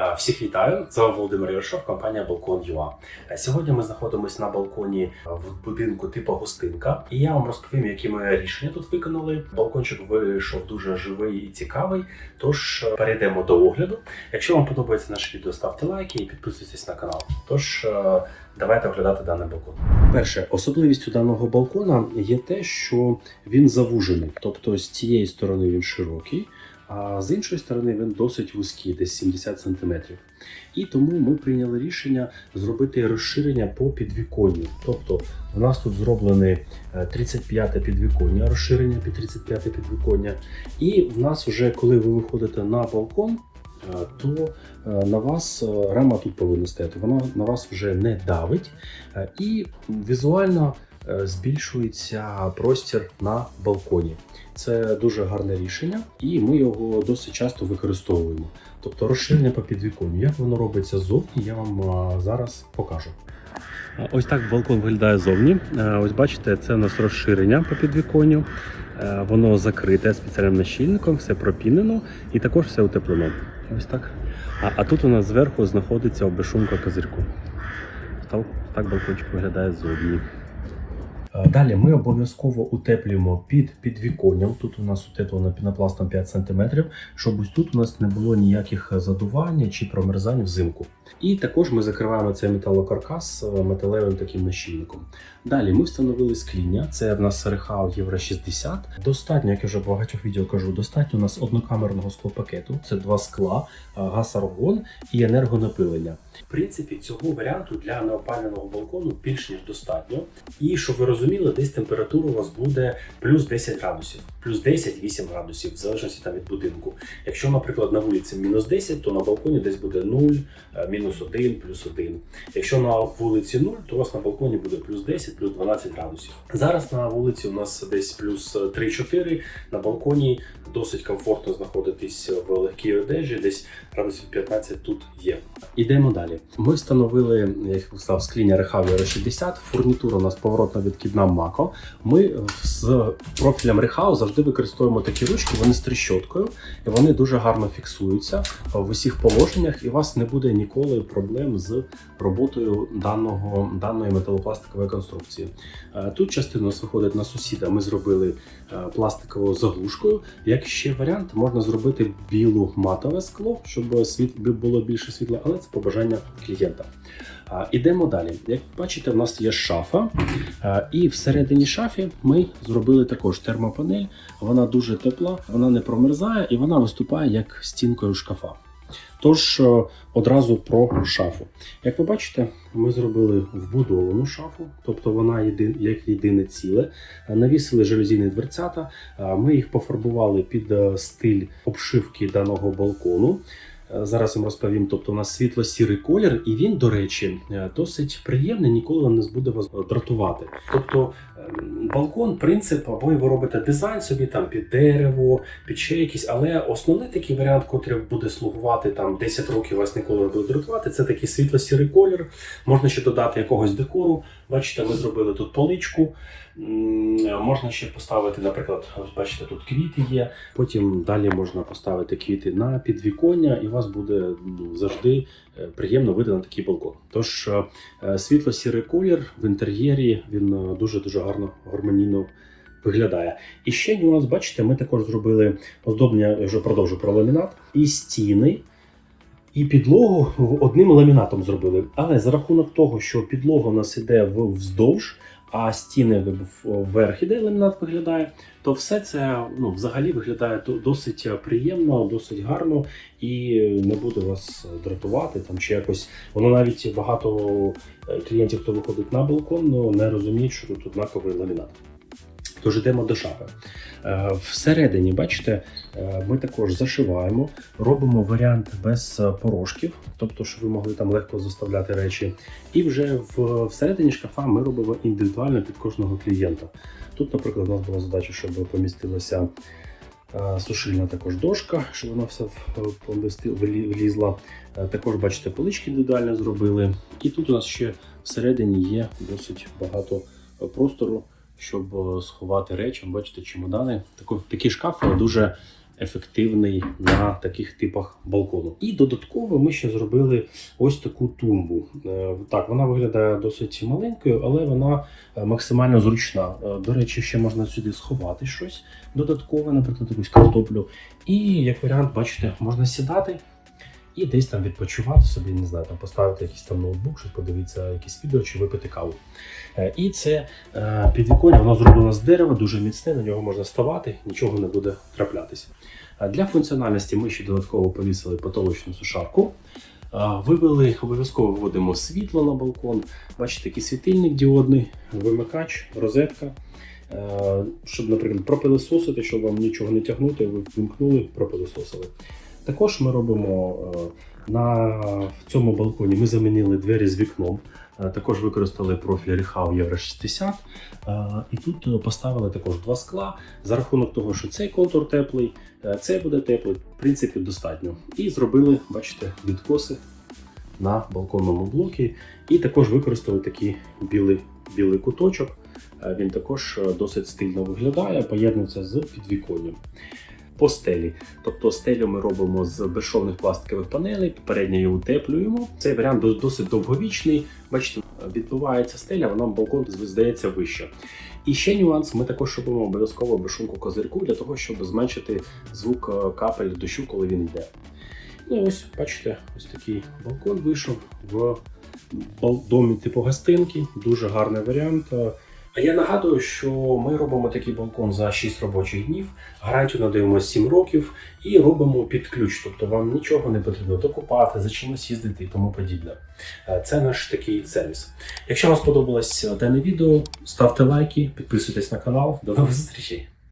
Е, Всіх вітаю! З вами Володимир Ярошов, компанія Балкон ЮА. Сьогодні ми знаходимося на балконі е, в будинку типу гостинка, і я вам розповім, які ми рішення тут виконали. Балкончик вийшов дуже живий і цікавий. Тож е, перейдемо до огляду. Якщо вам подобається наше відео, ставте лайки і підписуйтесь на канал. Тож е, давайте оглядати даний балкон. Перше, особливістю даного балкона є те, що він завужений, тобто з цієї сторони він широкий. А з іншої сторони він досить вузький, десь 70 см. І тому ми прийняли рішення зробити розширення по підвіконню. Тобто в нас тут зроблене 35 підвіконня, розширення під 35 підвіконня. І в нас вже, коли ви виходите на балкон, е, то е, на вас е, рама тут повинна стояти. Вона на вас вже не давить е, і візуально е, збільшується простір на балконі. Це дуже гарне рішення, і ми його досить часто використовуємо. Тобто розширення по підвіконню. Як воно робиться ззовні, я вам зараз покажу. Ось так балкон виглядає зовні. Е, Ось бачите, це у нас розширення по підвіконню. Е, Воно закрите спеціальним нащільником, все пропінено і також все утеплено. Ось так. А, а тут у нас зверху знаходиться обешумка козирку. Так, так балкончик виглядає ззовні. Е, Далі ми обов'язково утеплюємо під підвіконням. Тут у нас утеплено пінопластом 5 см, щоб ось тут у нас не було ніяких завдувань чи промерзань взимку. І також ми закриваємо цей металокаркас е, металевим таким нащільником. Далі ми встановили скління. Це в нас Рехау Євро 60. Достатньо, як я вже в багатьох відео кажу, достатньо у нас однокамерного склопакету. Це два скла, е, газ-аргон і енергонапилення. В принципі, цього варіанту для неопаленого балкону більш ніж достатньо. І щоб ви розуміли, десь температура у вас буде плюс 10 градусів, плюс 10-8 градусів, в залежності там від будинку. Якщо, наприклад, на вулиці мінус 10, то на балконі десь буде 0, е, мінус 1, плюс 1. Якщо на вулиці 0, то у вас на балконі буде плюс 10, плюс 12 градусів. Зараз на вулиці у нас десь плюс 3-4, на балконі досить комфортно знаходитись в легкій одежі, десь градусів 15 тут є. Ідемо далі. Ми встановили, як я сказав, скління Рехав 60. Фурнітура у нас поворотна відкидна Мако. Ми з профілем Рехау завжди використовуємо такі ручки, вони з тріщоткою, і вони дуже гарно фіксуються в усіх положеннях, і у вас не буде ніколи проблем з роботою даного, даної металопластикової конструкції. Е, Тут частина у нас виходить на сусіда. Ми зробили е, пластиковою заглушкою. Як ще варіант, можна зробити білу матове скло, щоб світ було більше світла, але це побажання клієнта. Ідемо далі. Як бачите, в нас є шафа, і всередині шафі ми зробили також термопанель. Вона дуже тепла, вона не промерзає і вона виступає як стінкою шкафа. Тож е, одразу про шафу. Як ви бачите, ми зробили вбудовану шафу, тобто вона єди, як єдине ціле. Е, Навісили железні дверцята. Е, Ми їх пофарбували під стиль обшивки даного балкону. Зараз вам розповім. Тобто, у нас світло-сірий колір, і він, до речі, е, досить приємний, ніколи не буде вас дратувати. Тобто, ем, балкон, принцип, або ви робите дизайн собі там під дерево, під ще якийсь, але основний такий варіант, котрий буде слугувати там 10 років, вас ніколи не буде дратувати, це такий світло-сірий колір. Можна ще додати якогось декору. Бачите, ми зробили тут поличку. Можна ще поставити, наприклад, ось бачите, тут квіти є. Потім далі можна поставити квіти на підвіконня, і у вас буде ну, завжди е, приємно вийти на такий балкон. Тож е, е, світло-сірий колір в інтер'єрі він дуже дуже гарно гармонійно. Виглядає. І ще нюанс, бачите, ми також зробили оздоблення, я вже продовжу про ламінат, і стіни, і підлогу одним ламінатом зробили. Але за рахунок того, що підлога у нас іде вздовж, а стіни вверх іде ламінат виглядає, то все це ну, взагалі виглядає досить приємно, досить гарно і не буде вас дратувати там чи якось. Воно навіть багато е, клієнтів, хто виходить на балкон, ну, не розуміють, що тут однаковий ламінат. Тож йдемо до шафи. Е, Всередині, бачите, е, ми також зашиваємо, робимо варіант без е, порожків, тобто, щоб ви могли там легко заставляти речі. І вже всередині шкафа ми робимо індивідуально під кожного клієнта. Тут, наприклад, у нас була задача, щоб помістилася сушильна також дошка, щоб вона все влізла. Також, бачите, полички індивідуально зробили. І тут у нас ще всередині є досить багато простору, щоб е, сховати речі. Бачите, чемодани. Тако- Такий шкаф дуже ефективний на таких типах балкону. І додатково ми ще зробили ось таку тумбу. Е, Так, вона виглядає досить маленькою, але вона е, максимально зручна. Е, До речі, ще можна сюди сховати щось додаткове, наприклад, якусь картоплю. І як варіант, бачите, можна сідати і десь там відпочивати собі, не знаю, там поставити якийсь там ноутбук, щоб подивитися якісь відео чи випити каву. Е, І це е, підвіконня, воно зроблено з дерева, дуже міцне, на нього можна ставати, нічого не буде траплятися. Е, Для функціональності ми ще додатково повісили потолочну сушарку. Вивели, обов'язково вводимо світло на балкон. Бачите, такий світильник діодний, вимикач, розетка. Щоб, наприклад, пропилисосити, щоб вам нічого не тягнути, ви вимкнули, пропилисосили. Також ми робимо е, на в цьому балконі. Ми замінили двері з вікном. Е, Також використали профіль Ріхау Євро 60. Е, І тут поставили також два скла. За рахунок того, що цей контур теплий, цей буде теплий, в принципі, достатньо. І зробили, бачите, відкоси на балконному блокі. І також використали такий білий, білий куточок. Він також досить стильно виглядає, поєднується з підвіконням. По стелі. Тобто стелю ми робимо з безшовних пластикових панелей, попередньо її утеплюємо. Цей варіант досить довговічний. Бачите, відбивається стеля, вона балкон здається вище. І ще нюанс: ми також робимо обов'язково безшумку козирку для того, щоб зменшити звук е, капель дощу, коли він йде. Ну і ось, бачите, ось такий балкон вийшов в домі типу гостинки. Дуже гарний варіант. А я нагадую, що ми робимо такий балкон за 6 робочих днів, гарантію надаємо 7 років і робимо під ключ. Тобто вам нічого не потрібно докупати, за чимось їздити і тому подібне. Е, Це наш такий сервіс. Якщо вам сподобалось дане відео, ставте лайки, підписуйтесь на канал. До нових зустрічей!